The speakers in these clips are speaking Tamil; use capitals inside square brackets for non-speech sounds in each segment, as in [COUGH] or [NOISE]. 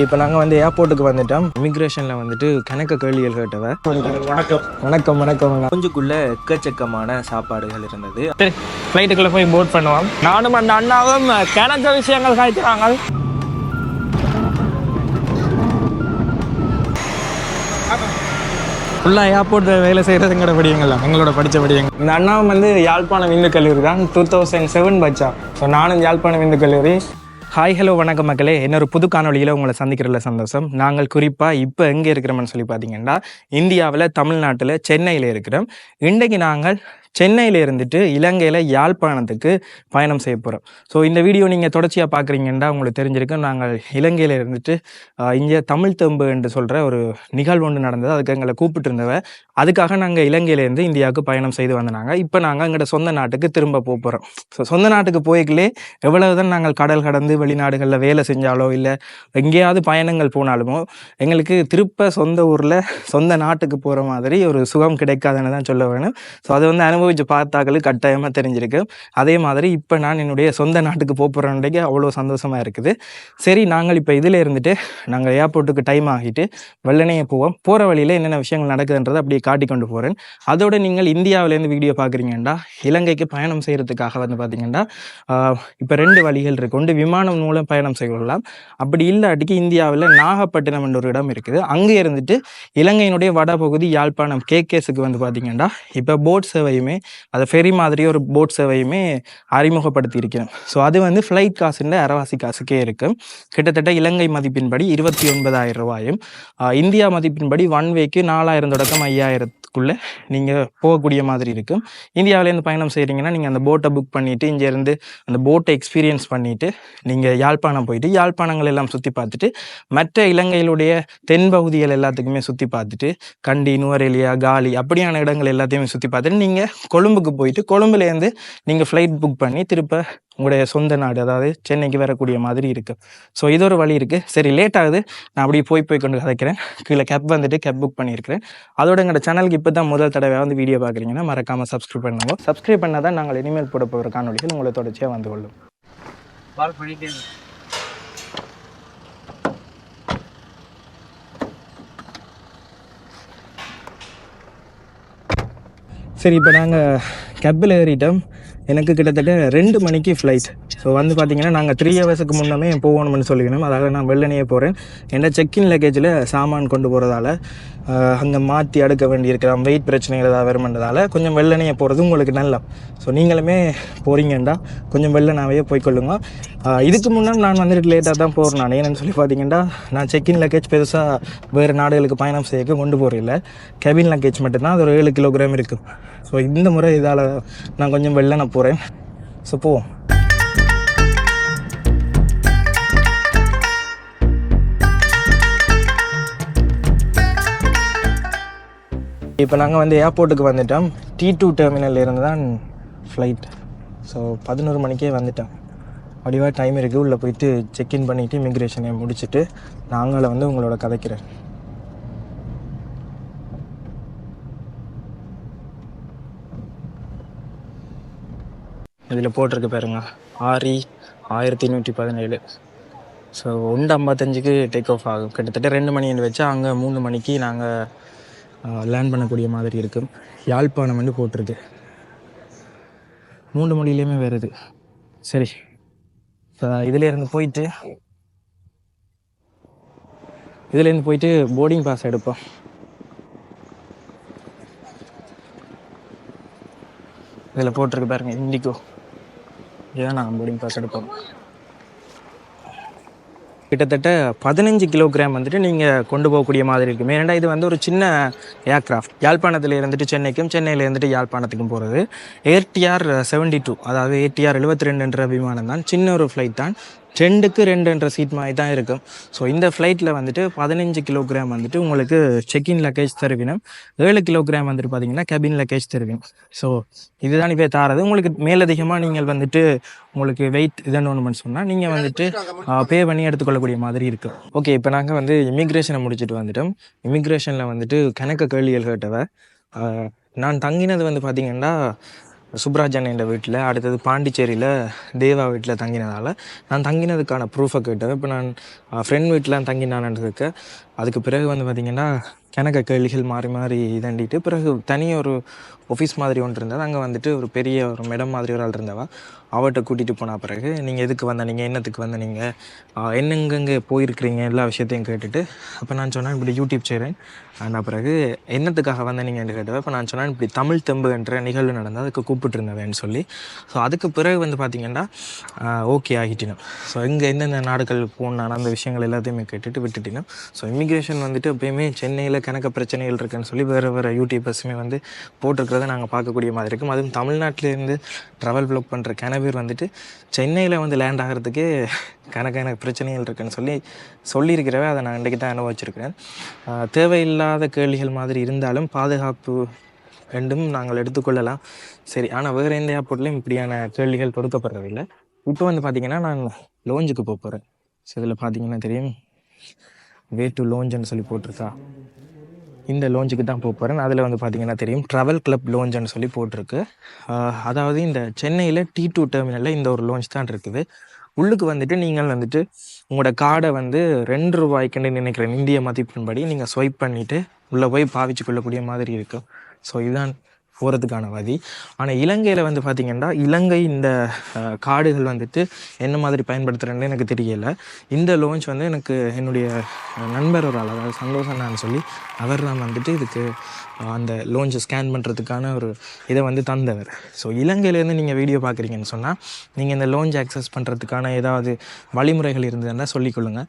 இப்போ நாங்கள் வந்து ஏர்போர்ட்டுக்கு வந்துட்டோம். இமிக்ரேஷனில் வந்துட்டு கணக்க கேள்விகள் கேட்டவ. வணக்கம். வணக்கம் வணக்கம். கொஞ்சக்குள்ள எக்கச்சக்கமான சாப்பாடுகள் இருந்தது. சரி ஃப்ளைட்டுக்குள்ளே போய் போட் பண்ணுவோம். நானும் அந்த அண்ணாவும் கணக்க விஷயங்கள் காய்க்கிறாங்க ஃபுல்லாக ஏர்போர்ட் வேலை செய்கிறது எங்களோட படியங்களா எங்களோட படித்த படியங்கள் இந்த அண்ணாவும் வந்து யாழ்ப்பாணம் இந்து கல்லூரி தான் டூ தௌசண்ட் செவன் பச்சா ஸோ நானும் யாழ்ப்பாணம் இந்து கல்லூரி ஹாய் ஹலோ வணக்கம் மக்களே. இன்னொரு புது காணொலியில் உங்களை சந்திக்கிறதுல சந்தோஷம். நாங்கள் குறிப்பாக இப்போ எங்கே இருக்கிறோம்னு சொல்லி பார்த்தீங்கன்னா இந்தியாவில் தமிழ்நாட்டில் சென்னையில் இருக்கிறோம். இன்றைக்கு நாங்கள் சென்னையில் இருந்துட்டு இலங்கையில் யாழ்ப்பாணத்துக்கு பயணம் செய்ய போகிறோம் ஸோ இந்த வீடியோ நீங்கள் தொடர்ச்சியாக பார்க்குறீங்கன்னா உங்களுக்கு தெரிஞ்சிருக்கும் நாங்கள் இலங்கையில் இருந்துட்டு இங்கே தமிழ் தெம்பு என்று சொல்கிற ஒரு நிகழ்வு ஒன்று நடந்தது. அதுக்கு எங்களை கூப்பிட்டு இருந்தவ அதுக்காக நாங்கள் இலங்கையிலேருந்து இந்தியாவுக்கு பயணம் செய்து வந்தாங்க இப்போ நாங்கள் எங்களோட சொந்த நாட்டுக்கு திரும்ப போக போகிறோம் ஸோ சொந்த நாட்டுக்கு போய்க்கலே எவ்வளவுதான் நாங்கள் கடல் கடந்து வெளிநாடுகளில் வேலை செஞ்சாலோ இல்லை எங்கேயாவது பயணங்கள் போனாலுமோ எங்களுக்கு திருப்ப சொந்த ஊரில் சொந்த நாட்டுக்கு போகிற மாதிரி ஒரு சுகம் கிடைக்காதுன்னு தான் சொல்ல வேணும் ஸோ அதை வந்து அனுபவித்து பார்த்தாக்களுக்கு கட்டாயமாக தெரிஞ்சிருக்கு. அதே மாதிரி இப்போ நான் என்னுடைய சொந்த நாட்டுக்கு போக அவ்வளோ சந்தோஷமாக இருக்குது. சரி நாங்கள் இப்போ இதில் இருந்துட்டு நாங்கள் ஏர்போர்ட்டுக்கு டைம் ஆகிட்டு வெள்ளனையே போவோம். போகிற வழியில் என்னென்ன விஷயங்கள் நடக்குதுன்றதை அப்படியே காட்டி கொண்டு போகிறேன் அதோட நீங்கள் இந்தியாவிலேருந்து வீடியோ பார்க்குறீங்கன்னா இலங்கைக்கு பயணம் செய்கிறதுக்காக வந்து பார்த்தீங்கன்னா இப்போ ரெண்டு வழிகள் இருக்கு. ஒன்று விமானம் மூலம் பயணம் செய்யலாம். அப்படி இல்லாட்டிக்கு இந்தியாவில் நாகப்பட்டினம் என்ற ஒரு இடம் இருக்குது. அங்கே இருந்துட்டு இலங்கையினுடைய வடபகுதி யாழ்ப்பாணம் கேகேஸுக்கு வந்து பார்த்தீங்கன்னா இப்போ போட் சேவையுமே அது ஃபெரி மாதிரி ஒரு போட் சேவையுமே அறிமுகப்படுத்தி இருக்கிறோம் ஸோ அது வந்து ஃப்ளைட் காசுல அறவாசி காசுக்கே இருக்குது கிட்டத்தட்ட இலங்கை மதிப்பின்படி இருபத்தி ஒன்பதாயிரம் ரூபாயும் ஆஹ் இந்தியா மதிப்பின்படி ஒன் வேக்கு நாலாயிரம் தொடக்கம் ஐயாயிரத்துக்குள்ளே நீங்கள் போகக்கூடிய மாதிரி இருக்கும் இந்தியாவிலேருந்து பயணம் செய்கிறீங்கன்னா நீங்கள் அந்த போட்டை புக் பண்ணிவிட்டு இங்கேருந்து அந்த போட்டை எக்ஸ்பீரியன்ஸ் பண்ணிவிட்டு நீங்கள் யாழ்ப்பாணம் போயிட்டு யாழ்ப்பாணங்கள் எல்லாம் சுற்றி பார்த்துட்டு மற்ற இலங்கையிலுடைய தென்பகுதிகள் எல்லாத்துக்குமே சுற்றி பார்த்துட்டு கண்டி நுவரெலியா காலி அப்படியான இடங்கள் எல்லாத்தையுமே சுற்றி பார்த்துட்டு நீங்கள் கொழும்புக்கு போயிட்டு கொழும்புலேருந்து நீங்கள் ஃப்ளைட் புக் பண்ணி திருப்ப உங்களுடைய சொந்த நாடு அதாவது சென்னைக்கு வரக்கூடிய மாதிரி இருக்குது ஸோ இது ஒரு வழி இருக்குது சரி லேட் ஆகுது. நான் அப்படியே போய் போய் கொண்டு கதைக்கிறேன். கீழே கேப் வந்துட்டு கேப் புக் பண்ணியிருக்கிறேன். அதோட எங்களோட சேனலுக்கு இப்போ தான் முதல் தடவை வந்து வீடியோ பார்க்குறீங்கன்னா மறக்காமல் சப்ஸ்கிரைப் பண்ணுங்க. சப்ஸ்கிரைப் பண்ணால் தான் நாங்கள் இனிமேல் போட போகிற காணொலிகள் உங்களை தொடர்ச்சியாக வந்து கொள்ளும். சரி இப்போ நாங்கள் கேப்பில் ஏறிட்டோம். எனக்கு கிட்டத்தட்ட ரெண்டு மணிக்கு ஃப்ளைட் ஸோ வந்து பார்த்தீங்கன்னா நாங்கள் த்ரீ ஹவர்ஸுக்கு முன்னமே போகணும்னு சொல்லிக்கணும். அதாவது நான் வெள்ளனையே போகிறேன் என்ன செக்இன் லக்கேஜில் சாமான் கொண்டு போகிறதால அங்கே மாற்றி அடுக்க வேண்டியிருக்கலாம் வெயிட் பிரச்சனைகள் ஏதாவது வருமென்றதால கொஞ்சம் வெள்ளனையே போகிறது உங்களுக்கு நல்லா. ஸோ நீங்களுமே போகிறீங்கண்டா கொஞ்சம் வெள்ளனாவே போய்க்கொள்ளுங்க இதுக்கு முன்னாடி நான் வந்துட்டு லேட்டாக தான் போகிறேன் நான். ஏன்னு சொல்லி பார்த்தீங்கன்னா நான் செக்இன் லக்கேஜ் பெருசாக வேறு நாடுகளுக்கு பயணம் செய்ய கொண்டு போகிறதில்ல கெபின் லக்கேஜ் மட்டும்தான். அது ஒரு ஏழு கிலோகிராம் இருக்கும் ஸோ இந்த முறை இதால் நான் கொஞ்சம் வெளில நான் போகிறேன் ஸோ போவோம். இப்போ நாங்கள் வந்து ஏர்போர்ட்டுக்கு வந்துட்டோம். டி டூ டெர்மினல் இருந்து தான் ஃப்ளைட் ஸோ பதினோரு மணிக்கே வந்துட்டோம். அப்படிவா டைம் இருக்குது உள்ளே போயிட்டு செக்இன் பண்ணிவிட்டு இமிக்ரேஷனை முடிச்சுட்டு நாங்களும் வந்து உங்களோட கதைக்கிறேன். இதில் போட்டிருக்கு பாருங்க. ஆரி ஆயிரத்தி நூற்றி பதினேழு. ஸோ ஒன்று ஐம்பத்தஞ்சுக்கு டேக் ஆஃப் ஆகும். கிட்டத்தட்ட ரெண்டு மணின்னு வச்சா அங்கே மூணு மணிக்கு நாங்கள் லேண்ட் பண்ணக்கூடிய மாதிரி இருக்கும். யாழ்ப்பாணம் வந்து போட்டிருக்கு. மூணு மொழியிலையுமே வருது சரி. இப்போ இதிலேருந்து போயிட்டு இதுலேருந்து போயிட்டு போர்டிங் பாஸ் எடுப்போம். இதில் போட்டிருக்கு பாருங்கள் இண்டிகோ. இதுதான் நாங்கள் போர்டிங் பாஸ் எடுப்போம் கிட்டத்தட்ட பதினஞ்சு கிலோகிராம் வந்துட்டு நீங்கள் கொண்டு போகக்கூடிய மாதிரி இருக்கும். ஏன்னா இது வந்து ஒரு சின்ன ஏர்க்ராஃப்ட் யாழ்ப்பாணத்தில் இருந்துட்டு சென்னைக்கும் சென்னையில் இருந்துட்டு யாழ்ப்பாணத்துக்கும் போகிறது ஏர்டிஆர் செவன்டி டூ அதாவது ஏடிஆர் எழுபத்தி ரெண்டுன்ற விமானம் தான் சின்ன ஒரு ஃப்ளைட் தான். ரெண்டுக்கு ரெண்டுன்ற சீட் மாதிரி தான் இருக்கும். ஸோ இந்த ஃப்ளைட்டில் வந்துட்டு பதினஞ்சு கிலோகிராம் வந்துட்டு உங்களுக்கு செக்இன் லக்கேஜ் தருவினம். ஏழு கிலோகிராம் வந்துட்டு பார்த்தீங்கன்னா கேபின் லக்கேஜ் தருவினம். ஸோ இதுதான் இப்போ தாரது. உங்களுக்கு மேலதிகமாக நீங்கள் வந்துட்டு உங்களுக்கு வெயிட் இதன்னு சொன்னால் நீங்கள் வந்துட்டு பே பண்ணி எடுத்துக்கொள்ளக்கூடிய மாதிரி இருக்கும். ஓகே இப்போ நாங்கள் வந்து இமிக்ரேஷனை முடிச்சுட்டு வந்துட்டோம். இமிக்ரேஷனில் வந்துட்டு கணக்க கேள்விகள் கேட்டவ நான் தங்கினது வந்து பார்த்தீங்கன்னா சுப்ராஜன் என்ற வீட்டில் அடுத்தது பாண்டிச்சேரியில் தேவா வீட்டில் தங்கினதால் நான் தங்கினதுக்கான ப்ரூஃபை கேட்டேன். இப்போ நான் ஃப்ரெண்ட் வீட்டிலாம் தங்கினான்றதுக்கு அதுக்கு பிறகு வந்து பார்த்திங்கன்னா கிணக்க கேள்விகள் மாறி மாறி இதண்டிட்டு பிறகு தனி ஒரு ஆஃபீஸ் மாதிரி ஒன்று இருந்தது. அங்கே வந்துட்டு ஒரு பெரிய ஒரு மேடம் மாதிரி ஒரு ஆள் இருந்தவா. அவட்ட கூட்டிகிட்டு போன பிறகு நீங்கள் எதுக்கு வந்த நீங்கள் என்னத்துக்கு வந்த நீங்கள் என்னங்கங்கே போயிருக்கிறீங்க? எல்லா விஷயத்தையும் கேட்டுட்டு அப்போ நான் சொன்னேன் இப்படி யூடியூப் செய்கிறேன் ஆனால் பிறகு என்னத்துக்காக வந்த நீங்கள் கேட்டவ இப்போ நான் சொன்னேன் இப்படி தமிழ் தெம்பு என்ற நிகழ்வு நடந்தால் அதுக்கு கூப்பிட்டுருந்தவேன்னு சொல்லி. ஸோ அதுக்கு பிறகு வந்து பார்த்திங்கன்னா ஓகே ஆகிட்டினோம். ஸோ இங்கே எந்தெந்த நாடுகள் போனான் அந்த விஷயங்கள் எல்லாத்தையுமே கேட்டுட்டு விட்டுட்டினோம். ஸோ இமிக்ரேஷன் வந்துட்டு எப்பயுமே சென்னையில் கணக்க பிரச்சனைகள் இருக்குன்னு சொல்லி வேறு வேறு யூடியூபர்ஸுமே வந்து போட்டிருக்கிறத நாங்கள் பார்க்கக்கூடிய மாதிரி இருக்கும். அதுவும் தமிழ்நாட்டிலேருந்து ட்ராவல் ப்ளாக் பண்ணுற கிணபேர் வந்துட்டு சென்னையில் வந்து லேண்ட் ஆகிறதுக்கே கணக்கான பிரச்சனைகள் இருக்குன்னு சொல்லி சொல்லியிருக்கிறவே அதை நான் இன்றைக்கி தான் அனுபவிச்சிருக்கிறேன். தேவையில்லாத கேள்விகள் மாதிரி இருந்தாலும் பாதுகாப்பு ரெண்டும் நாங்கள் எடுத்துக்கொள்ளலாம். சரி ஆனால் வேறு எந்த ஏர்போர்ட்லையும் இப்படியான கேள்விகள் தொடுக்கப்படுறதில்லை இப்போ வந்து பார்த்திங்கன்னா நான் லோஞ்சுக்கு போக போகிறேன் ஸோ இதில் பார்த்தீங்கன்னா தெரியும். வே டு லோஞ்சுன்னு சொல்லி போட்டிருக்கா. இந்த லோஞ்சுக்கு தான் போக போகிறேன் அதில் வந்து பார்த்தீங்கன்னா தெரியும். ட்ராவல் கிளப் லோஞ்சுன்னு சொல்லி போட்டிருக்கு. அதாவது இந்த சென்னையில் டி டூ டெர்மினலில் இந்த ஒரு லோஞ்ச் தான் இருக்குது. உள்ளுக்கு வந்துட்டு நீங்கள் வந்துட்டு உங்களோட கார்டை வந்து ரெண்டு ரூபாய்க்குன்னு நினைக்கிறேன். இந்திய மதிப்பின்படி நீங்கள் ஸ்வைப் பண்ணிவிட்டு உள்ளே போய் பாவிச்சு கொள்ளக்கூடிய மாதிரி இருக்கும் ஸோ இதுதான் போகிறதுக்கான வழி. ஆனால் இலங்கையில் வந்து பார்த்திங்கன்னா இலங்கை இந்த காடுகள் வந்துட்டு என்ன மாதிரி பயன்படுத்துகிறேன்னு எனக்கு தெரியல. இந்த லோன்ச் வந்து எனக்கு என்னுடைய நண்பர் ஒரு ஆள் அதாவது சந்தோஷம் நான் சொல்லி அவர் தான் வந்துட்டு இதுக்கு அந்த லோன்ச்சை ஸ்கேன் பண்ணுறதுக்கான ஒரு இதை வந்து தந்தவர். ஸோ இலங்கையிலேருந்து நீங்கள் வீடியோ பார்க்குறீங்கன்னு சொன்னால் நீங்கள் இந்த லோன்ச் ஆக்சஸ் பண்ணுறதுக்கான ஏதாவது வழிமுறைகள் இருந்ததுன்னா சொல்லிக்கொள்ளுங்கள்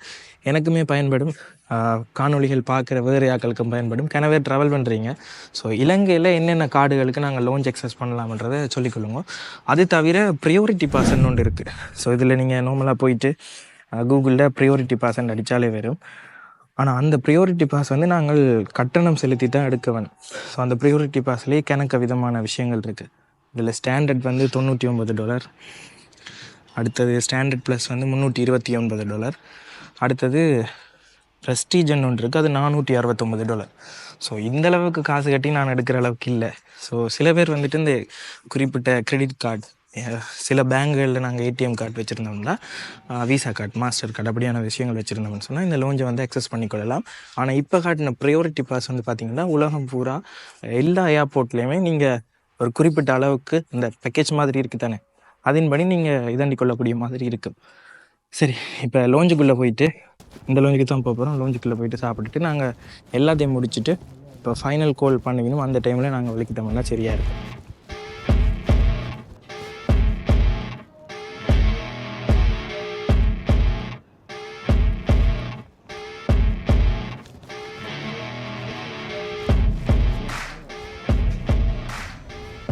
எனக்குமே பயன்படும். காணொலிகள் காணொளிகள் பார்க்குற வேறு பயன்படும். கனவே ட்ராவல் பண்ணுறீங்க ஸோ இலங்கையில் என்னென்ன கார்டுகளுக்கு நாங்கள் லோன்ஸ் எக்ஸஸ் பண்ணலாம்ன்றதை சொல்லிக்கொள்ளுங்க அது தவிர ப்ரியோரிட்டி பாஸ்ன்னு ஒன்று இருக்குது ஸோ இதில் நீங்கள் நார்மலாக போயிட்டு கூகுளில் ப்ரியோரிட்டி பாஸ்ன்னு அடித்தாலே வரும். ஆனால் அந்த ப்ரியோரிட்டி பாஸ் வந்து நாங்கள் கட்டணம் செலுத்தி தான் எடுக்கவன் ஸோ அந்த ப்ரியோரிட்டி பாஸ்லேயே கணக்க விதமான விஷயங்கள் இருக்குது இதில் ஸ்டாண்டர்ட் வந்து தொண்ணூற்றி ஒம்பது டாலர் அடுத்தது ஸ்டாண்டர்ட் ப்ளஸ் வந்து முந்நூற்றி இருபத்தி ஒன்பது டாலர் அடுத்தது ப்ரெஸ்டீஜன் ஒன்று இருக்குது அது நானூற்றி அறுபத்தொம்பது டாலர் ஸோ இந்த அளவுக்கு காசு கட்டி நான் எடுக்கிற அளவுக்கு இல்லை. ஸோ சில பேர் வந்துட்டு இந்த குறிப்பிட்ட கிரெடிட் கார்டு சில பேங்குகளில் நாங்கள் ஏடிஎம் கார்டு வச்சுருந்தோம்னா விசா கார்டு மாஸ்டர் கார்டு அப்படியான விஷயங்கள் வச்சுருந்தோம்னு சொன்னால் இந்த லோஞ்சை வந்து அக்சஸ் பண்ணிக்கொள்ளலாம். ஆனால் இப்போ காட்டின ப்ரையாரிட்டி பாஸ் வந்து பார்த்திங்கன்னா உலகம் பூரா எல்லா ஏர்போர்ட்லேயுமே நீங்கள் ஒரு குறிப்பிட்ட அளவுக்கு இந்த பேக்கேஜ் மாதிரி இருக்குது தானே அதன்படி நீங்கள் இதாண்டி கொள்ளக்கூடிய மாதிரி இருக்குது சரி இப்போ லோஞ்சுக்குள்ளே போயிட்டு இந்த லோஞ்சுக்கு தான் போக போகிறோம் லோஞ்சுக்குள்ளே போயிட்டு சாப்பிட்டுட்டு நாங்கள் எல்லாத்தையும் முடிச்சுட்டு இப்போ ஃபைனல் கோல் பண்ணிக்கணும். அந்த டைமில் நாங்கள் விளக்கிட்டோம்னா சரியாக இருக்கும்.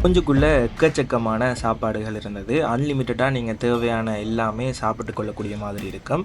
கொஞ்சக்குள்ளே எக்கச்சக்கமான சாப்பாடுகள் இருந்தது. அன்லிமிட்டடாக நீங்கள் தேவையான எல்லாமே சாப்பிட்டு கொள்ளக்கூடிய மாதிரி இருக்கும்.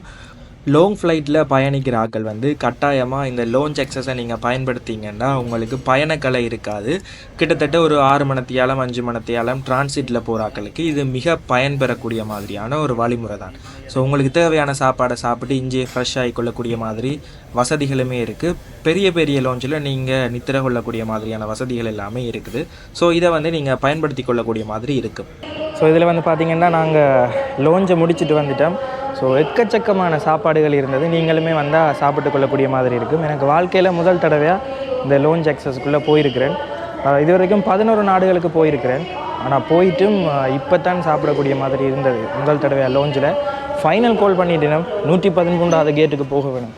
லாங் ஃப்ளைட்டில் பயணிக்கிற ஆட்கள் வந்து கட்டாயமாக இந்த லோன் எக்ஸஸை நீங்கள் பயன்படுத்திங்கன்னா உங்களுக்கு பயணக்கலை இருக்காது. கிட்டத்தட்ட ஒரு ஆறு மணத்தியாலம் அஞ்சு மணத்தியாலம் டிரான்சிட்டில் போகிற ஆட்களுக்கு இது மிக பயன்பெறக்கூடிய மாதிரியான ஒரு வழிமுறை தான். ஸோ உங்களுக்கு தேவையான சாப்பாடை சாப்பிட்டு இஞ்சியை ஃப்ரெஷ் ஆகி கொள்ளக்கூடிய மாதிரி வசதிகளுமே இருக்குது பெரிய பெரிய லோஞ்சில் நீங்கள் நித்திர கொள்ளக்கூடிய மாதிரியான வசதிகள் எல்லாமே இருக்குது. ஸோ இதை வந்து நீங்கள் பயன்படுத்தி கொள்ளக்கூடிய மாதிரி இருக்குது ஸோ இதில் வந்து பார்த்திங்கன்னா நாங்கள் லோஞ்சை முடிச்சுட்டு வந்துட்டோம். ஸோ எக்கச்சக்கமான சாப்பாடுகள் இருந்தது. நீங்களுமே வந்தால் சாப்பிட்டு கொள்ளக்கூடிய மாதிரி இருக்கும். எனக்கு வாழ்க்கையில் முதல் தடவையாக இந்த லோஞ்ச் ஜாக்சஸ்க்குள்ளே போயிருக்கிறேன். இது வரைக்கும் பதினோரு நாடுகளுக்கு போயிருக்கிறேன். ஆனால் போயிட்டும் இப்போ தான் சாப்பிடக்கூடிய மாதிரி இருந்தது. முதல் தடவையாக லோஞ்சில் ஃபைனல் கால் பண்ணிட்டேன் நூற்றி பதிமூன்றாவது கேட்டுக்கு போக வேணும்.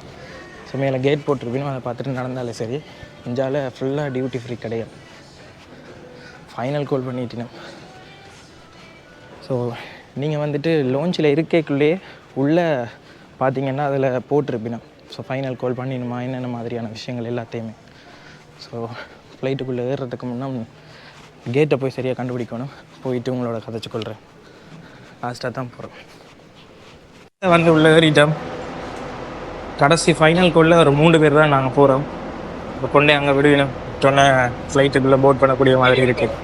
ஸோ மேலே கேட் போட்டிருக்கணும். அதை பார்த்துட்டு நடந்தாலே சரி. இஞ்சால ஃபுல்லாக டியூட்டி ஃப்ரீ கிடையாது. ஃபைனல் கால் பண்ணிட்டேன். ஸோ நீங்கள் வந்துட்டு லோஞ்சில் இருக்கேக்குள்ளேயே உள்ளே பார்த்தீங்கன்னா அதில் போட்டிருப்பினோம். ஸோ ஃபைனல் கால் பண்ணிடணுமா என்னென்ன மாதிரியான விஷயங்கள் எல்லாத்தையுமே. ஸோ ஃப்ளைட்டுக்குள்ளே ஏறுறதுக்கு முன்னே கேட்டை போய் சரியாக கண்டுபிடிக்கணும். போயிட்டு உங்களோட கதைச்சு கொள்கிறேன் லாஸ்ட்டாக தான் போகிறோம் வந்து உள்ளே ஏறிட்டோம். கடைசி ஃபைனல் கோலில் ஒரு மூணு பேர் தான் நாங்கள் போகிறோம் இப்போ கொண்டே அங்கே விடுவினோம். சொன்ன ஃப்ளைட்டுக்குள்ளே போட் பண்ணக்கூடிய மாதிரி இருக்குது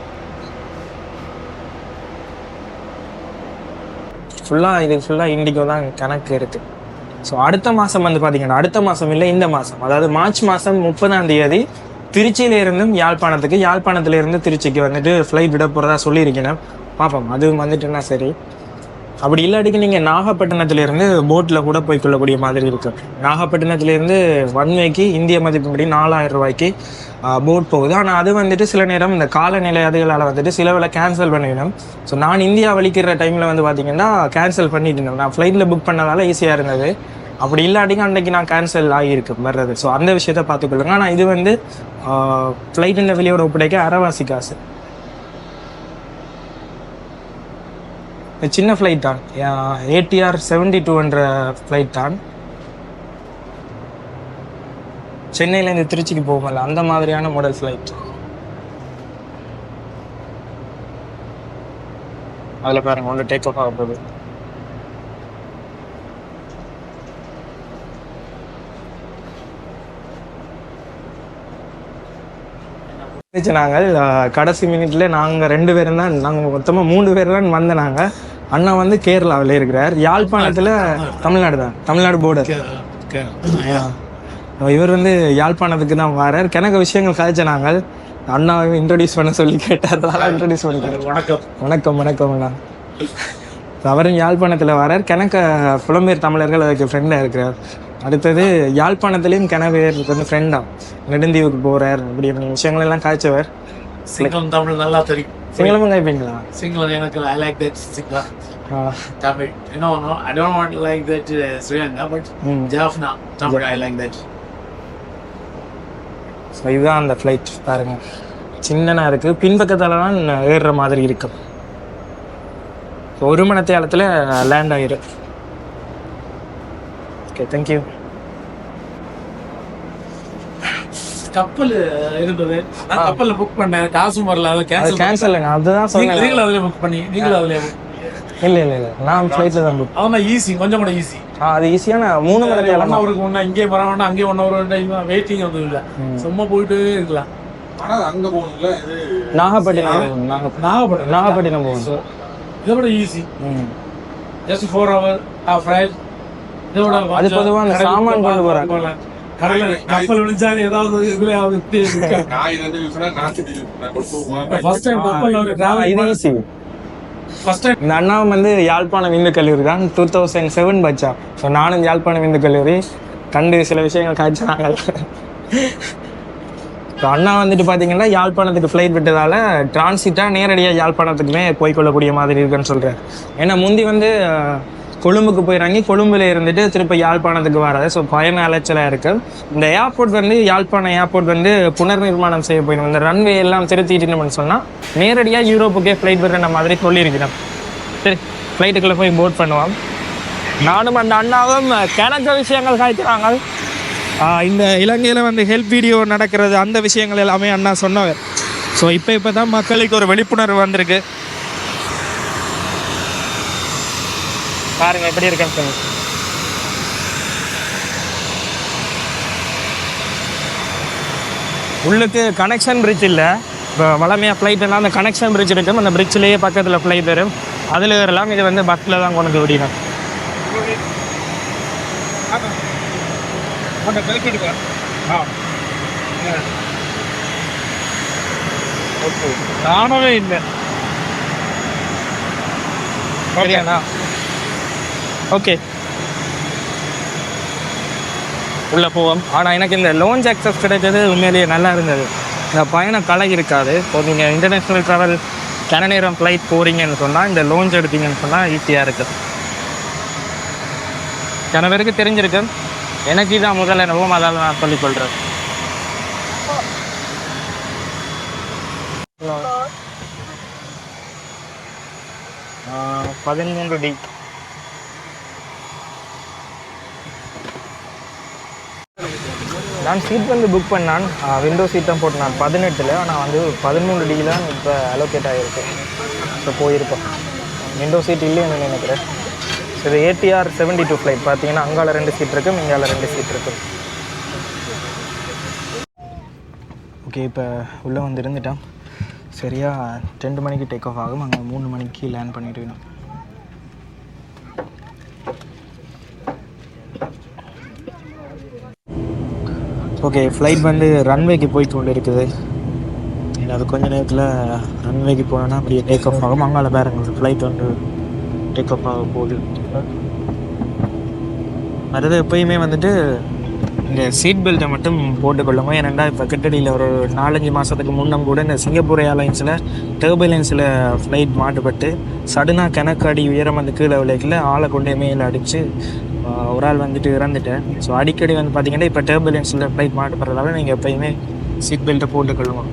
ஃபுல்லாக இது ஃபுல்லாக இண்டிகோ தான் கணக்கு இருக்குது ஸோ அடுத்த மாதம் வந்து பார்த்தீங்கன்னா அடுத்த மாதம் இல்லை இந்த மாதம் அதாவது மார்ச் மாதம் முப்பதாம் தேதி திருச்சியிலேருந்தும் யாழ்ப்பாணத்துக்கு யாழ்ப்பாணத்துலேருந்து திருச்சிக்கு வந்துட்டு ஃப்ளைட் விட போகிறதா சொல்லியிருக்கேன். பார்ப்போம் அதுவும் வந்துட்டுன்னா சரி. அப்படி இல்லாட்டிக்கு நீங்கள் நாகப்பட்டினத்துலேருந்து போட்டில் கூட போய் கொள்ளக்கூடிய மாதிரி இருக்கும் நாகப்பட்டினத்துலேருந்து ஒன் வேக்கு இந்திய மதிப்புப்படி நாலாயிரம் ரூபாய்க்கு போட் போகுது. ஆனால் அது வந்துட்டு சில நேரம் இந்த காலநிலை அதுகளால் வந்துட்டு சில வேளை கேன்சல் பண்ணிவிடும் ஸோ நான் இந்தியா வலிக்கிற டைமில் வந்து பார்த்தீங்கன்னா கேன்சல் பண்ணிட்டு இருந்தேன். நான் ஃப்ளைட்டில் புக் பண்ணதால ஈஸியாக இருந்தது. அப்படி இல்லாட்டிக்கு அன்றைக்கி நான் கேன்சல் ஆகியிருக்கு வர்றது. ஸோ அந்த விஷயத்த பார்த்துக்கொள்ளுங்க ஆனால் இது வந்து ஃப்ளைட்டின் வெளியோட ஒப்படைக்க அரைவாசி காசு. சின்ன ஃப்ளைட் தான். ஏடிஆர் செவன்டி டூன்ற ஃப்ளைட் தான். சென்னையிலேருந்து திருச்சிக்கு போகும்ல அந்த மாதிரியான மாடல் ஃப்ளைட் அதில் பாருங்க ஒன்று டேக் ஆஃப் ஆக போகுது. இருந்துச்சு நாங்கள் கடைசி மினிட்ல நாங்கள் ரெண்டு பேரும் தான் நாங்கள் மொத்தமாக மூணு பேர் தான் வந்த நாங்கள் அண்ணா வந்து கேரளாவில் இருக்கிறார். யாழ்ப்பாணத்தில் தமிழ்நாடு தான் தமிழ்நாடு போர்டர் இவர் வந்து யாழ்ப்பாணத்துக்கு தான் வரார். கிணக்க விஷயங்கள் கதைச்ச நாங்கள். அண்ணாவை இன்ட்ரடியூஸ் பண்ண சொல்லி கேட்டார். இன்ட்ரடியூஸ் பண்ணிக்கிறேன் வணக்கம். வணக்கம் வணக்கம் அண்ணா. அவரும் யாழ்ப்பாணத்தில் வரார். கிணக்க புலம்பெயர் தமிழர்கள் அதுக்கு ஃப்ரெண்டாக இருக்கிறார். அடுத்தது யாழ்ப்பாணத்துலேயும் கிணவேருக்கு வந்து ஃப்ரெண்டாக நெடுந்தீவுக்கு போகிறார் அப்படி விஷயங்கள் எல்லாம் காய்ச்சவர். சிங்களம் தமிழ் நல்லா தெரியும். சிங்களமும் காய்ப்பீங்களா? சிங்களம் எனக்கு I like that Singalam ah, Tamil. You know no I don't want like that Sri Lanka but. Jaffna Tamil I like that so இதுதான் அந்த ஃப்ளைட் பாருங்க. சின்னனா இருக்குது பின்பக்கத்தில் தான் ஏறுற மாதிரி இருக்கும் ஒரு மணி நேரத்தில் லேண்ட் ஆயிரும் ஓகே தேங்க்யூ கப்பல் இருந்தது. நான் கப்பல்ல புக் பண்ணேன். காசும் வரல. அதை கேன்சல் கேன்சல் அதுதான் சொன்னேன் நீங்களும் அதுல புக் பண்ணி நீங்களும் அதுல இல்லை இல்லை இல்லை. நான் ஃப்ளைட்டில் தான் புக் அதான் ஈஸி கொஞ்சம் கூட ஈஸி ஆ அது ஈஸியான மூணு மணி ஒன் நேரம் ஹவருக்கு ஒன்று அங்கேயே வர வேண்டாம் அங்கேயே ஒன் ஹவர் வெயிட்டிங் வந்து இல்லை. சும்மா போயிட்டு இருக்கலாம். நாகப்பட்டினம் போகணும். நாகப்ப- நாகப்பட்டினம். நாகப்பட்டினம் போகணும். இதை விட ஈஸி ம். Just four hour half right அது பொதுவா அந்த சாமான் கொண்டு போறாங்க. கப்பல் ஏதாவது இதுலயாவது ஃபர்ஸ்ட் டைம் கப்பல் ஒரு ஆ, டிராவல் இது ஈஸி ஃபர்ஸ்ட் டைம் இந்த அண்ணா வந்து யாழ்ப்பாணம் இந்து கல்லூரி தான். டூ தௌசண்ட் செவன் பச்சா ஸோ நானும் யாழ்ப்பாணம் இந்து கல்லூரி. கண்டு சில விஷயங்கள் காய்ச்சினாங்க ஸோ அண்ணா வந்துட்டு பார்த்தீங்கன்னா யாழ்ப்பாணத்துக்கு ஃப்ளைட் விட்டதால டிரான்சிட்டாக நேரடியாக யாழ்ப்பாணத்துக்குமே போய்க்கொள்ளக்கூடிய மாதிரி இருக்குன்னு சொல்கிறேன் ஏன்னா முந்தி வந்து கொழும்புக்கு போயிறாங்க. கொழும்புல இருந்துட்டு திருப்ப யாழ்ப்பாணத்துக்கு வராது. ஸோ பயண அலைச்சலாக இருக்கு. இந்த ஏர்போர்ட் வந்து யாழ்ப்பாணம் ஏர்போர்ட் வந்து புனர் நிர்மாணம் செய்ய போயிடும். இந்த ரன்வே எல்லாம் திருத்திட்டுன்னு சொன்னால் நேரடியாக யூரோப்புக்கே ஃப்ளைட் வர்ற மாதிரி சொல்லியிருக்கிறோம் சரி ஃப்ளைட்டுக்குள்ளே போய் போட் பண்ணுவோம். நானும் அந்த அண்ணாவும் கணக்க விஷயங்கள் காய்க்கிறாங்க. இந்த இலங்கையில் வந்து ஹெல்ப் வீடியோ நடக்கிறது அந்த விஷயங்கள் எல்லாமே அண்ணா சொன்னவர் ஸோ இப்போ இப்போ தான் மக்களுக்கு ஒரு விழிப்புணர்வு வந்திருக்கு. பாருங்க எப்படி இருக்கேன்னு சொல்லுங்க. உள்ளுக்கு கனெக்ஷன் பிரிட்ஜ் இல்லை. இப்போ வளமையாக ஃப்ளைட் எல்லாம் அந்த கனெக்ஷன் பிரிட்ஜ் இருக்கும். அந்த பிரிட்ஜ்லேயே பக்கத்தில் ஃப்ளைட் வரும். அதில் ஏறலாம். இது வந்து பஸ்ஸில் தான் கொண்டு வந்து விடணும். நானவே இல்லை. சரியாண்ணா ஓகே உள்ளே போவோம். ஆனால் எனக்கு இந்த லோன்ஸ் அக்சஸ் கிடைச்சது உண்மையிலேயே நல்லா இருந்தது. இந்த பயணம் கலை இருக்காது. இப்போ நீங்கள் இன்டர்நேஷ்னல் ட்ராவல் கன நேரம் ஃப்ளைட் போகிறீங்கன்னு சொன்னால் இந்த லோன்ஸ் எடுத்தீங்கன்னு சொன்னால் ஈஸியாக இருக்குது சில பேருக்கு தெரிஞ்சிருக்கு. எனக்கு தான் முதல் அனுபவம் அதால் நான் சொல்லிக்கொள்கிறேன் பதிமூன்று டி நான் சீட் வந்து புக் பண்ணான். விண்டோ சீட் தான் போட்டு நான் பதினெட்டில். ஆனால் வந்து பதிமூணு டிகிரி தான் இப்போ அலோகேட் ஆகிருக்கு ஸோ போயிருப்போம் விண்டோ சீட் இல்லைன்னு நினைக்கிறேன். ஸோ இது ஏடிஆர் செவன்டி டூ ஃப்ளைட் பார்த்தீங்கன்னா அங்கால ரெண்டு சீட் இருக்கும் இங்கால ரெண்டு சீட் இருக்கும் ஓகே இப்போ உள்ளே வந்து இருந்துட்டோம் சரியாக ரெண்டு மணிக்கு டேக் ஆஃப் ஆகும். அங்கே மூணு மணிக்கு லேண்ட் பண்ணிட்டு வேணும் ஓகே ஃப்ளைட் வந்து ரன்வேக்கு போய் கொண்டு இருக்குது. அது கொஞ்ச நேரத்தில் ரன்வேக்கு போனோன்னா அப்படியே டேக் ஆஃப் ஆகும். அங்கால பாருங்க ஃப்ளைட் வந்து டேக் ஆஃப் ஆக போகுது. அதாவது எப்பயுமே வந்துட்டு இந்த சீட் பெல்ட்டை மட்டும் போட்டுக்கொள்ளுங்க. ஏன்னா இப்போ கிட்டடியில் ஒரு நாலஞ்சு மாதத்துக்கு முன்னம் கூட இந்த சிங்கப்பூர் ஏர்லைன்ஸில் டர்புலன்ஸில் ஃப்ளைட் மாட்டுப்பட்டு சடனாக கணக்கு உயரம் வந்து கீழே விளைக்கல ஆளை கொண்டே மேலே அடித்து ஒரு ஆள் வந்துட்டு இறந்துட்டேன் ஸோ அடிக்கடி வந்து பார்த்தீங்கன்னா இப்போ டேர்புலன்ஸில் ஃப்ளைட் மாட்டுப்படுறதால நீங்கள் எப்பயுமே சீட் பெல்ட்டை போட்டுக்கொள்ளுங்க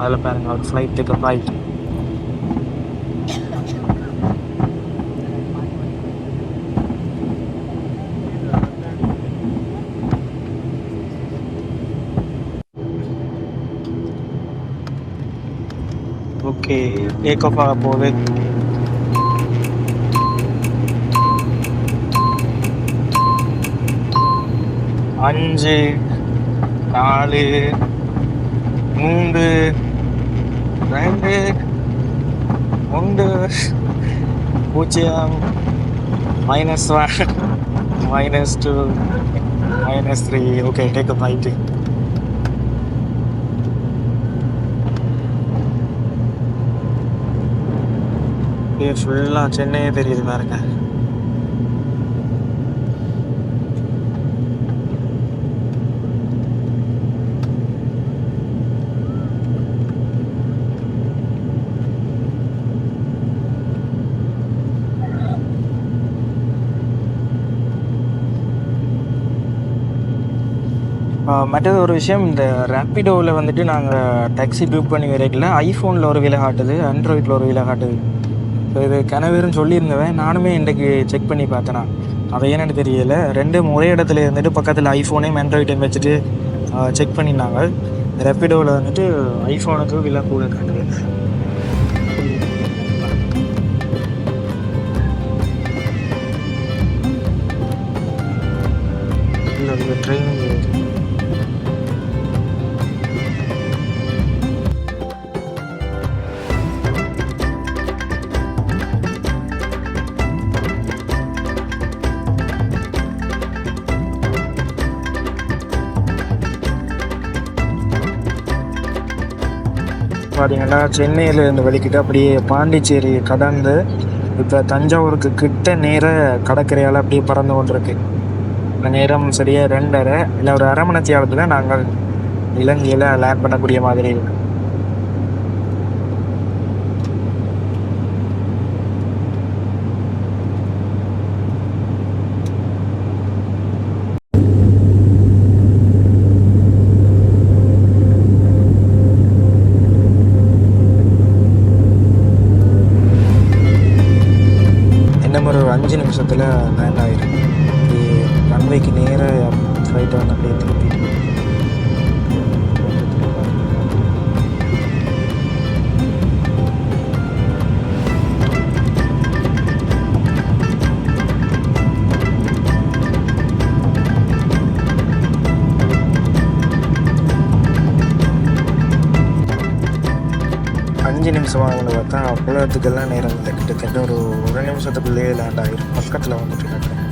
அதில் பாருங்கள் ஒரு ஃப்ளைட்டுக்கு ஃப்ளைட் ஓகே டேக் ஆஃப் ஆக போகுது. அஞ்சு நாலு மூன்று ரெண்டு ஒன்று. பூஜ்ஜியம். Minus one minus two minus three okay take up ஆயிட்டு இது ஃபுல்லாக சென்னையே தெரியுது பாருங்க. மற்றது ஒரு விஷயம் இந்த ரேப்பிடோவில் வந்துட்டு நாங்கள் டாக்ஸி புக் பண்ணி வரைக்கல. ஐஃபோனில் ஒரு விலை காட்டுது ஆண்ட்ராய்டில் ஒரு விலை காட்டுது. ஸோ இது கனவேறும் சொல்லியிருந்தவன். நானுமே இன்றைக்கு செக் பண்ணி பார்த்தேனா. அது என்னன்னு தெரியல. ரெண்டும் ஒரே இடத்துல இருந்துட்டு பக்கத்தில் ஐஃபோனையும் ஆண்ட்ராய்டையும் வச்சுட்டு செக் பண்ணியிருந்தாங்க ரேப்பிடோவில் வந்துட்டு ஐஃபோனுக்கு விலை கூட காட்டுது. இல்லை ட்ரெயின் பார்த்தீங்கன்னா சென்னையில் இருந்து அப்படியே பாண்டிச்சேரி கடந்து இப்போ தஞ்சாவூருக்கு கிட்ட நேர கடற்கரையால் அப்படியே பறந்து கொண்டிருக்கு. இந்த நேரம் சரியாக ரெண்டரை இல்லை ஒரு அரை மணி நேரத்தில் நாங்கள் இலங்கையில் லேண்ட் பண்ணக்கூடிய மாதிரி இருக்குது நிமிஷம் ஆகும்னு பார்த்தா அவ்வளோத்துக்கெல்லாம் நேரம் இல்லை. கிட்டத்தட்ட ஒரு ஒரு நிமிஷத்துக்குள்ளேயே லேண்ட் ஆகிரும் பக்கத்தில் வந்துட்டு இருக்கிறேன்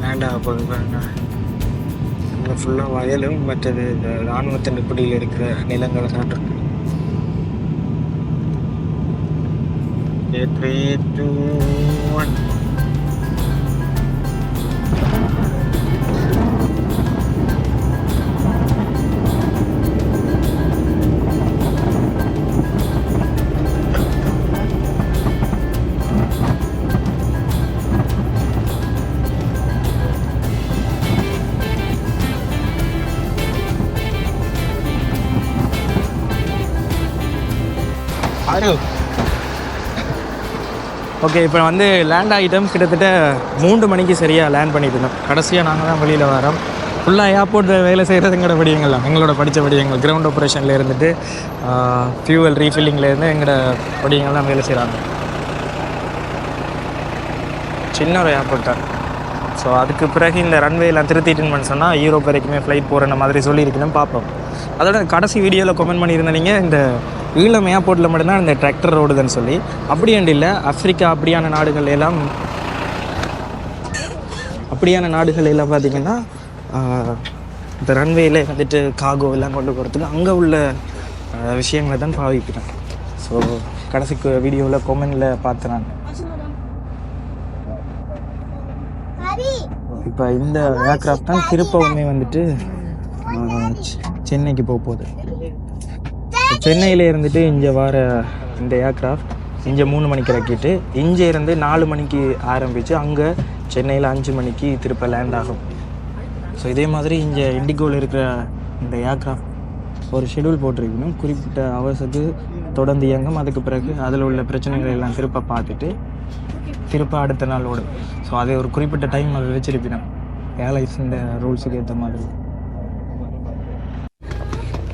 லேண்ட் ஆக போகுது ஃபுல்லாக வயலும் மற்றது இந்த இராணுவத்தின் பிடியில் இருக்கிற நிலங்கள் தான் இருக்கு த்ரீ டூ ஒன் ஓகே இப்போ வந்து லேண்ட் ஆகிட்டோம் கிட்டத்தட்ட மூன்று மணிக்கு சரியாக லேண்ட் பண்ணிட்டு இருந்தோம். கடைசியாக நாங்கள் தான் வெளியில் வரோம். ஃபுல்லாக ஏர்போர்ட்டில் வேலை செய்கிறது எங்களோட படியங்கள் எங்களோட படித்த படியங்கள் கிரவுண்ட் ஆப்ரேஷனில் இருந்துட்டு ஃபியூவல் ரீஃபில்லிங்லேருந்து எங்களோட படியங்கள் தான் வேலை செய்கிறாங்க சின்ன ஒரு ஏர்போர்ட் தான். ஸோ அதுக்கு பிறகு இந்த ரன்வேலாம் திருத்திட்டுன்னு சொன்னால் யூரோப் வரைக்குமே ஃப்ளைட் போகிற மாதிரி சொல்லியிருக்கணும் பார்ப்போம். அதோட கடைசி வீடியோவில் கமெண்ட் பண்ணியிருந்தீங்க இந்த ஈழம் ஏர்போர்ட்டில் மட்டும்தான் இந்த டிராக்டர் ஓடுதுன்னு சொல்லி. அப்படி அண்டு இல்லை ஆஃப்ரிக்கா அப்படியான நாடுகள் எல்லாம் அப்படியான நாடுகள் எல்லாம் பார்த்தீங்கன்னா இந்த ரன்வேயில் வந்துட்டு காகோ எல்லாம் கொண்டு போகிறதுக்கு அங்கே உள்ள விஷயங்களை தான் பாவிக்கிறேன். ஸோ கடைசி வீடியோவில் கொமெண்டில் பார்த்துறாங்க இப்போ இந்த ஏர்க்ராஃப்ட் தான் திருப்பவுமே வந்துட்டு சென்னைக்கு போக போகுது. சென்னையில் இருந்துட்டு இங்கே வர இந்த ஏர்க்ராஃப்ட் இங்கே மூணு மணிக்கு இறக்கிட்டு இங்கே இருந்து நாலு மணிக்கு ஆரம்பித்து அங்கே சென்னையில் அஞ்சு மணிக்கு திருப்ப லேண்ட் ஆகும். ஸோ இதே மாதிரி இங்கே இண்டிகோவில் இருக்கிற இந்த ஏர்க்ராஃப்ட் ஒரு ஷெடியூல் போட்டிருக்கணும். குறிப்பிட்ட அவசரத்து தொடர்ந்து இயங்கும். அதுக்கு பிறகு அதில் உள்ள பிரச்சனைகள் எல்லாம் திருப்ப பார்த்துட்டு திருப்ப அடுத்த நாள் ஓடும். ஸோ அதை ஒரு குறிப்பிட்ட டைம் அதை வச்சிருப்பினோம் ஏர்லைன்ஸ் இந்த ரூல்ஸுக்கு ஏற்ற மாதிரி.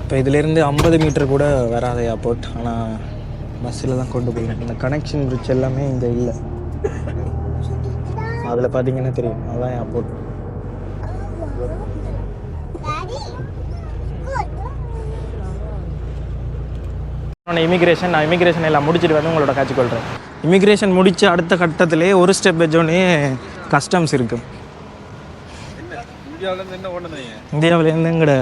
இப்போ இதிலேருந்து ஐம்பது மீட்டர் கூட வராத ஏர்போர்ட் ஆனால் பஸ்ஸில் தான் கொண்டு போயிடும் இந்த கனெக்ஷன் பிரிட்ஜ் எல்லாமே இந்த இல்லை. அதில் பார்த்தீங்கன்னா தெரியும். அதான் ஏர்போர்ட் இமிக்ரேஷன் நான் இமிக்ரேஷன் எல்லாம் முடிச்சுட்டு வந்து உங்களோட காட்சி கொள்கிறேன் இமிக்ரேஷன் முடிச்ச அடுத்த கட்டத்திலே ஒரு ஸ்டெப் வச்சோடனே கஸ்டம்ஸ் இருக்கும் இந்தியாவிலேருந்து என்ன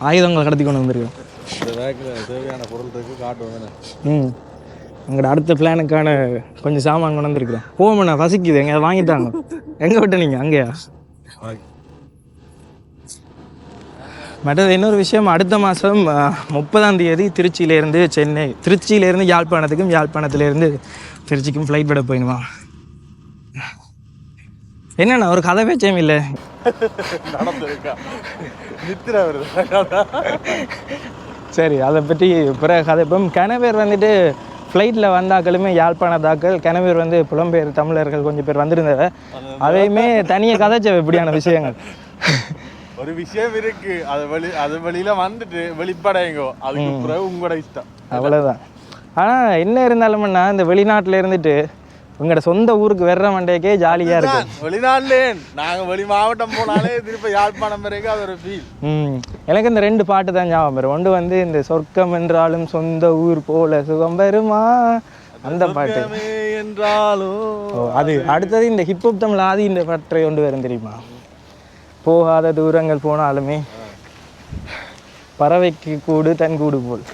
ஆயுதங்களை கடத்தி கொண்டு வந்திருக்கோம். இந்த பேக்கில் தேவையான பொருள் இருக்கு காட்டுவாங்க ம். எங்களோட அடுத்த பிளானுக்கான கொஞ்சம் சாமான் கொண்டு வந்திருக்கிறேன் போமண்ணா பசிக்குது. எங்க வாங்கிட்டாங்க. எங்கே விட்ட நீங்கள் அங்கேயா? மற்றது இன்னொரு விஷயம் அடுத்த மாதம் முப்பதாம் தேதி திருச்சியிலேருந்து சென்னை திருச்சியிலேருந்து யாழ்ப்பாணத்துக்கும் யாழ்ப்பாணத்துலேருந்து திருச்சிக்கும் ஃப்ளைட் விட போயிடுவான் என்னண்ணா ஒரு கதை பேச்சேம் இல்லை. சரி அதை பற்றி பிறகு கதைப்போம். கணவர் வந்துட்டு ஃப்ளைட்டில் வந்தாக்களுமே யாழ்ப்பாணத்தாக்கள் கணவர் வந்து புலம்பெயர் தமிழர்கள் கொஞ்சம் பேர் வந்திருந்தவ அதையுமே தனியாக கதைச்சவ இப்படியான விஷயங்கள். ஒரு விஷயம் இருக்கு. அது வெளி அது வெளியில வந்துட்டு வெளிப்படையங்கோ அதுக்கு பிறகு உங்களோட இஷ்டம். அவ்வளோதான் ஆனால் என்ன இருந்தாலும்னா இந்த வெளிநாட்டில் இருந்துட்டு உங்களோட சொந்த ஊருக்கு வர்ற மண்டைக்கே ஜாலியாக இருக்கு. வெளிநாட்டுலே நாங்க வெளி மாவட்டம் போனாலே திருப்ப யாழ்ப்பாணம் வரைக்கும் அது ஒரு ஃபீல் ம் எனக்கு இந்த ரெண்டு பாட்டு தான் ஞாபகம் வரும். ஒன்று வந்து இந்த சொர்க்கம் என்றாலும் சொந்த ஊர் போல சுகம் வருமா? அந்த பாட்டு. என்றாலும் அது அடுத்தது இந்த ஹிப்ஹப் தமிழ் ஆதி இந்த பற்றை கொண்டு வரும் தெரியுமா? போகாத தூரங்கள் போனாலுமே பறவைக்கு கூடு தன் கூடு போல்.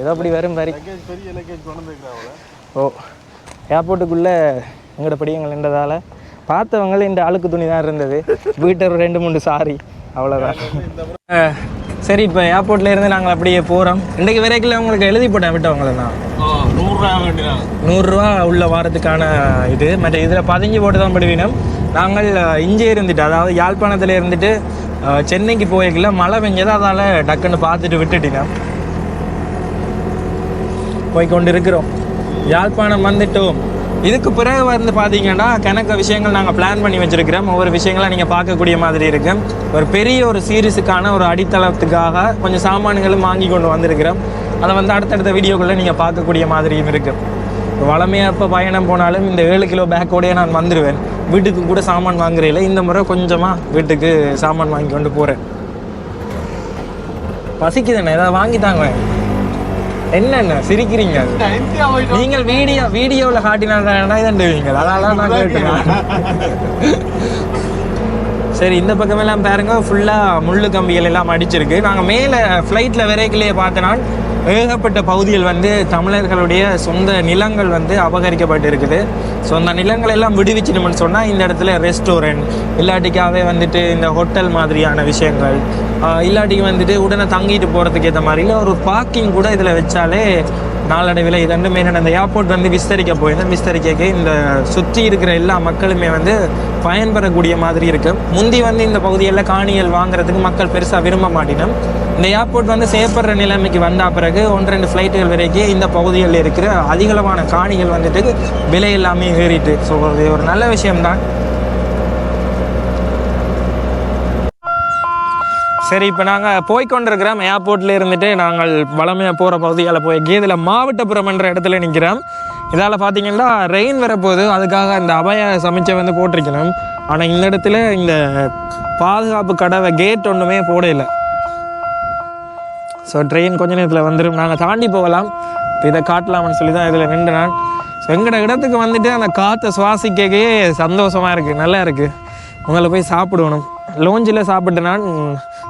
ஏதோ அப்படி வரும் வந்துருக்கிறாங்கள ஓ ஏர்போர்ட்டுக்குள்ளே எங்களோட படியங்கள்ன்றதால பார்த்தவங்கள இந்த அழுக்கு துணி தான் இருந்தது. வீட்டை ஒரு ரெண்டு மூணு சாரி அவ்வளோதான் சரி இப்போ ஏர்போர்ட்ல இருந்து நாங்கள் அப்படியே போகிறோம் இன்றைக்கு வரைக்கும் உங்களுக்கு எழுதி போட்டேன் விட்டவங்கள தான் நூறுரூவா உள்ள வாரத்துக்கான இது. மற்ற இதில் பதிஞ்சு போட்டு தான் படுவினோம். நாங்கள் இங்கே இருந்துட்டு அதாவது யாழ்ப்பாணத்தில் இருந்துட்டு சென்னைக்கு போயிருக்கல மழை பெஞ்சது அதால் டக்குன்னு பார்த்துட்டு விட்டுட்டினோம். போய் கொண்டு இருக்கிறோம் யாழ்ப்பாணம் வந்துட்டோம். இதுக்கு பிறகு வந்து பார்த்தீங்கன்னா கணக்க விஷயங்கள் நாங்கள் பிளான் பண்ணி வச்சுருக்கிறோம். ஒவ்வொரு விஷயங்களை நீங்கள் பார்க்கக்கூடிய மாதிரி இருக்கும் ஒரு பெரிய ஒரு சீரிஸுக்கான ஒரு அடித்தளத்துக்காக கொஞ்சம் சாமான்களும் வாங்கி கொண்டு வந்திருக்கிறோம். அதை வந்து அடுத்தடுத்த வீடியோக்குள்ளே நீங்கள் பார்க்கக்கூடிய மாதிரியும் இருக்கும் வளமையாக இப்போ பயணம் போனாலும் இந்த ஏழு கிலோ பேக்கோடய நான் வந்துடுவேன் வீட்டுக்கு கூட சாமான் வாங்குறையில இந்த முறை கொஞ்சமாக வீட்டுக்கு சாமான் வாங்கி கொண்டு போகிறேன் பசிக்குதுண்ணே ஏதாவது வாங்கித்தாங்க என்னண்ணே சிரிக்கிறீங்க நீங்கள் வீடியோ வீடியோவில் காட்டினா இதண்டுவீங்க அதனால நான் கேட்டேன். சரி இந்த பக்கமெல்லாம் பாருங்க. ஃபுல்லாக முள்ளு கம்பிகள் எல்லாம் அடிச்சிருக்கு. நாங்கள் மேலே ஃப்ளைட்டில் விரைக்கிலேயே பார்த்தனா ஏகப்பட்ட பகுதிகள் வந்து தமிழர்களுடைய சொந்த நிலங்கள் வந்து அபகரிக்கப்பட்டு இருக்குது ஸோ அந்த நிலங்கள் எல்லாம் விடுவிச்சிட்டோம்னு சொன்னால் இந்த இடத்துல ரெஸ்டாரண்ட் இல்லாட்டிக்காவே வந்துட்டு இந்த ஹோட்டல் மாதிரியான விஷயங்கள் இல்லாட்டிக்கு வந்துட்டு உடனே தங்கிட்டு போகிறதுக்கு ஏற்ற மாதிரி இல்லை ஒரு பார்க்கிங் கூட இதில் வச்சாலே நாளடைவில் இது ரெண்டுமே என்னென்ன இந்த ஏர்போர்ட் வந்து விஸ்தரிக்க போயிருந்தேன் விஸ்தரிக்க இந்த சுற்றி இருக்கிற எல்லா மக்களுமே வந்து பயன்பெறக்கூடிய மாதிரி இருக்குது முந்தி வந்து இந்த பகுதியில் காணிகள் வாங்குறதுக்கு மக்கள் பெருசாக விரும்ப மாட்டினோம் இந்த ஏர்போர்ட் வந்து செயற்படுற நிலைமைக்கு வந்த பிறகு ஒன்று ரெண்டு ஃப்ளைட்டுகள் வரைக்கும் இந்த பகுதிகளில் இருக்கிற அதிகளவான காணிகள் வந்துட்டு விலை எல்லாமே ஏறிட்டு. ஸோ இது ஒரு நல்ல விஷயம்தான். சரி இப்போ நாங்கள் போய்க்கொண்டிருக்கிறோம். ஏர்போர்ட்ல இருந்துட்டு நாங்கள் வளமையாக போகிற பகுதியால் போய் கீதில் மாவட்டபுரம் என்ற இடத்துல நிற்கிறோம். இதால் பார்த்தீங்கன்னா ரெயின் வரப்போகுது. அதுக்காக இந்த அபய சமைச்சை வந்து போட்டிருக்கணும். ஆனால் இந்த இடத்துல இந்த பாதுகாப்பு கடவை கேட் ஒன்றுமே போடலை. ஸோ ட்ரெயின் கொஞ்ச நேரத்தில் வந்துடும் நாங்கள் தாண்டி போகலாம். இப்போ இதை காட்டலாம்னு சொல்லி தான் இதில் நின்று நான் ஸோ எங்களோட இடத்துக்கு வந்துட்டு அந்த காற்றை சுவாசிக்கவே சந்தோஷமாக இருக்குது நல்லா இருக்குது உங்களை போய் சாப்பிடுவணும் லோஞ்சில் சாப்பிட்டு நான்.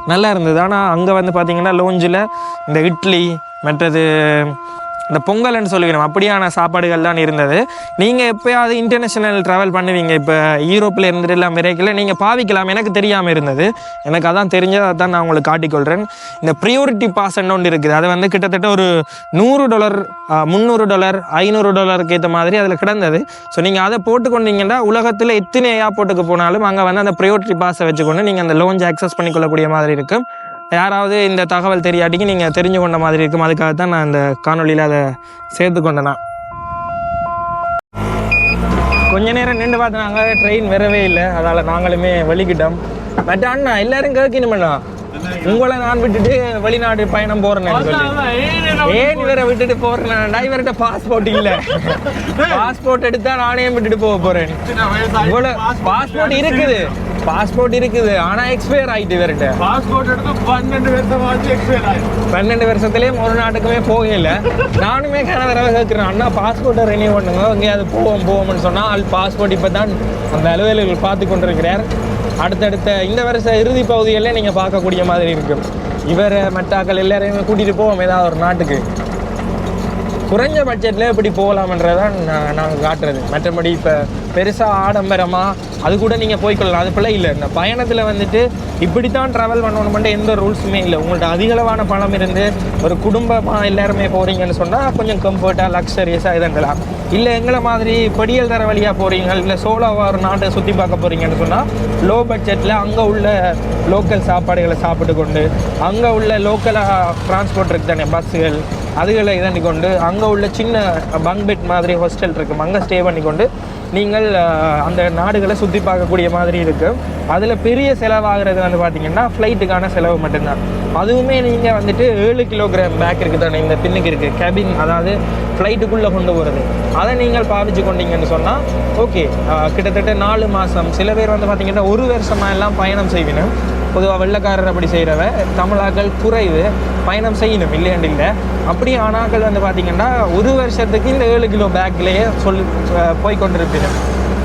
நல்லா இருந்தது. ஆனால் அங்கே வந்து பார்த்திங்கன்னா லோஞ்சில் இந்த இட்லி மற்றது இந்த பொங்கல்னு சொல்லிக்கணும். அப்படியான சாப்பாடுகள் தான் இருந்தது. நீங்கள் எப்போயாவது இன்டர்நேஷ்னல் ட்ராவல் பண்ணுவீங்க. இப்போ யூரோப்பில் இருந்துட்டு எல்லாம் விரைக்கல. நீங்கள் பாவிக்கலாம். எனக்கு தெரியாமல் இருந்தது. எனக்கு அதான் தெரிஞ்சதை தான் நான் உங்களுக்கு காட்டிக்கொள்கிறேன் இந்த ப்ரியோரிட்டி பாஸ்ன்னு ஒன்று இருக்குது. அது வந்து கிட்டத்தட்ட ஒரு நூறு டாலர் முந்நூறு டாலர் ஐநூறு டாலருக்கு ஏற்ற மாதிரி அதில் கிடந்தது. ஸோ நீங்கள் அதை போட்டுக்கொண்டீங்கன்னா உலகத்தில் எத்தனை ஏர்போர்ட்டுக்கு போனாலும் அங்கே வந்து அந்த ப்ரியோரிட்டி பாஸை வச்சுக்கொண்டு நீங்கள் அந்த லோன்ஸ் ஆக்சஸ் பண்ணிக்கொள்ளக்கூடிய மாதிரி இருக்கும். யாராவது இந்த தகவல் தெரியாட்டிக்கு நீங்கள் தெரிஞ்சு கொண்ட மாதிரி இருக்கும். அதுக்காக தான் நான் இந்த காணொலியில் அதை சேர்த்து கொண்டேனா? கொஞ்ச நேரம் நின்று பார்த்தாங்க ட்ரெயின் வரவே இல்லை. அதால் நாங்களுமே வெளிக்கிட்டோம் பட் அண்ணா எல்லாரும் கேட்கணுமண்ணா உங்களை நான் விட்டுட்டு வெளிநாடு பயணம் போறேன்னு சொல்லி. ஏன் இவரை விட்டுட்டு போறேன் இவர்கிட்ட பாஸ்போர்ட் இல்ல. [LAUGHS] பாஸ்போர்ட் எடுத்தா நானே விட்டுட்டு போக போறேன்? பாஸ்போர்ட் இருக்குது. பாஸ்போர்ட் இருக்குது. ஆனா எக்ஸ்பயர் ஆயிட்டு இவர்கிட்ட. பாஸ்போர்ட் எடுத்து பன்னெண்டு வருஷம் ஆச்சு எக்ஸ்பயர் ஆயிடும் பன்னெண்டு வருஷத்துலேயும் ஒரு நாட்டுக்குமே போகல நானுமே கன தடவை கேட்குறேன் அண்ணா பாஸ்போர்ட்டை ரெனியூ பண்ணுங்க. எங்கேயாவது போவோம் போவோம்னு சொன்னால் ஆள் பாஸ்போர்ட் இப்போ தான் அந்த அலுவலர்கள் பார்த்து கொண்டிருக்கிறார். அடுத்தடுத்த இந்த வருஷ இறுதி பகுதிகளில் நீங்கள் பார்க்கக்கூடிய மாதிரி இருக்கும் இவரை மட்டாக்கள் எல்லாரையுமே கூட்டிகிட்டு போவோம். ஏதாவது ஒரு நாட்டுக்கு. குறைஞ்ச பட்ஜெட்டில் எப்படி போகலாமன்றதான் நாங்கள் காட்டுறது. மற்றபடி இப்போ பெருசாக ஆடம்பரமாக அது கூட நீங்கள் போய்க்கொள்ளலாம் அது பிள்ளை இல்லை. இந்த பயணத்தில் வந்துட்டு இப்படி தான் ட்ராவல் பண்ணணுமென்ற எந்த ரூல்ஸுமே இல்லை. உங்கள்ட்ட அதிகளவான பணம் இருந்து ஒரு குடும்பமாக எல்லாருமே போகிறீங்கன்னு சொன்னால் கொஞ்சம் கம்ஃபர்ட்டாக லக்ஸரியஸாக இதங்கலாம் இல்லை எங்களை மாதிரி படியல் தர வழியாக போகிறீங்க இல்லை சோலோவாக ஒரு நாட்டை சுற்றி பார்க்க போகிறீங்கன்னு சொன்னால் லோ பட்ஜெட்டில் அங்கே உள்ள லோக்கல் சாப்பாடுகளை சாப்பிட்டு கொண்டு அங்கே உள்ள லோக்கலாக டிரான்ஸ்போர்ட் இருக்குது தானே பஸ்ஸுகள் அதுகளை இதண்ணி கொண்டு அங்கே உள்ள சின்ன பங்க் பெட் மாதிரி ஹாஸ்டல் இருக்கும். அங்கே ஸ்டே பண்ணி கொண்டு நீங்கள் அந்த நாடுகளை சுற்றி பார்க்கக்கூடிய மாதிரி இருக்கும் அதில் பெரிய செலவாகிறது வந்து பார்த்தீங்கன்னா ஃப்ளைட்டுக்கான செலவு மட்டும்தான். அதுவுமே நீங்கள் வந்துட்டு ஏழு கிலோகிராம் பேக் இருக்குது தானே இந்த பின்னுக்கு இருக்குது கேபின் அதாவது ஃப்ளைட்டுக்குள்ளே கொண்டு போகிறது அதை நீங்கள் பாவிச்சு கொண்டீங்கன்னு சொன்னால் ஓகே கிட்டத்தட்ட நாலு மாதம் சில பேர் வந்து பார்த்தீங்கன்னா ஒரு வருஷமாக எல்லாம் பயணம் செய்வினும் பொதுவாக வெள்ளக்காரர் அப்படி செய்கிறவன் தமிழாக்கள் குறைவு பயணம் செய்யணும் இல்லையாண்டு இல்லை அப்படி ஆனாக்கள் வந்து பார்த்திங்கன்னா ஒரு வருஷத்துக்கு இந்த ஏழு கிலோ பேக்லேயே சொல்லி போய் கொண்டிருப்பினும்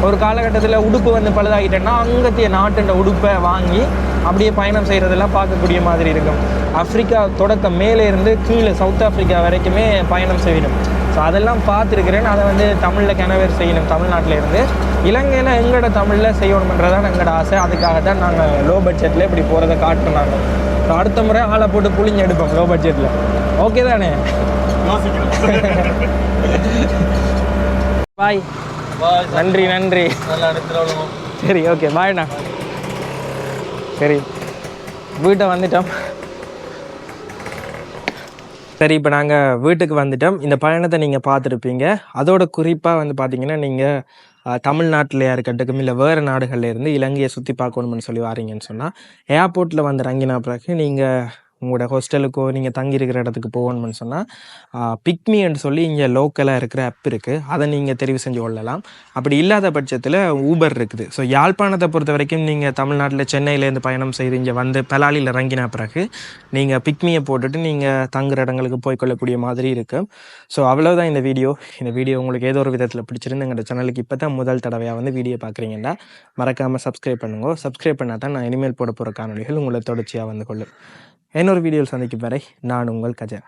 ஒரு காலகட்டத்தில் உடுப்பு வந்து பழுதாகிட்டேன்னா அங்கத்திய நாட்டுண்ட உடுப்பை வாங்கி அப்படியே பயணம் செய்கிறதெல்லாம் பார்க்கக்கூடிய மாதிரி இருக்கும். ஆஃப்ரிக்கா தொடக்கம் மேலே இருந்து கீழே சவுத் ஆஃப்ரிக்கா வரைக்குமே பயணம் செய்யணும். ஸோ அதெல்லாம் பார்த்துருக்கிறேன். அதை வந்து தமிழில் கிணவர் செய்யணும் தமிழ்நாட்டில் இருந்து இலங்கையில் எங்களோட தமிழில் செய்யணுன்றதான் எங்களோட ஆசை. அதுக்காக தான் நாங்கள் லோ பட்ஜெட்டில் இப்படி போகிறத காட்டுனாங்க ஸோ அடுத்த முறை ஆளை போட்டு புளிஞ்சு எடுப்போம் லோ பட்ஜெட்டில் ஓகே தானே? பாய் நன்றி நன்றி. சரி ஓகே பாய்ண்ணா சரி. வீட்டை வந்துட்டோம். சரி இப்போ நாங்கள் வீட்டுக்கு வந்துட்டோம். இந்த பயணத்தை நீங்கள் பார்த்துருப்பீங்க. அதோட குறிப்பாக வந்து பார்த்தீங்கன்னா நீங்கள் தமிழ்நாட்டில் இருக்கட்டும் இல்லை வேறு நாடுகளில் இருந்து இலங்கையை சுற்றி பார்க்கணும்னு சொல்லி வாரீங்கன்னு சொன்னால் ஏர்போர்ட்டில் வந்து இறங்கின பிறகு நீங்கள் உங்களோட ஹோஸ்டலுக்கோ நீங்கள் தங்கியிருக்கிற இடத்துக்கு போகணும்னு சொன்னால் பிக்மின்னு சொல்லி இங்கே லோக்கலாக இருக்கிற ஆப் இருக்குது அதை நீங்கள் தெரிவு செஞ்சு கொள்ளலாம். அப்படி இல்லாத பட்சத்தில் ஊபர் இருக்குது. ஸோ யாழ்ப்பாணத்தை பொறுத்த வரைக்கும் நீங்கள் தமிழ்நாட்டில் சென்னையிலேருந்து பயணம் செய்து இங்கே வந்து பலாலியில் இறங்கின பிறகு நீங்கள் பிக்மியை போட்டுட்டு நீங்கள் தங்குற இடங்களுக்கு போய்க்கொள்ளக்கூடிய மாதிரி இருக்கும் ஸோ அவ்வளோதான் இந்த வீடியோ. இந்த வீடியோ உங்களுக்கு ஏதோ ஒரு விதத்தில் பிடிச்சிருந்து எங்களோட சேனலுக்கு இப்போ தான் முதல் தடவையாக வந்து வீடியோ பார்க்குறீங்கன்னா மறக்காமல் சப்ஸ்கிரைப் பண்ணுங்க. சப்ஸ்கிரைப் பண்ணால் தான் நான் இனிமேல் போட போகிற காணொலிகள் உங்களை தொடர்ச்சியாக வந்து கொள்ளும். இன்னொரு வீடியோவில் சந்திக்கும் வரை நான் உங்கள் கஜா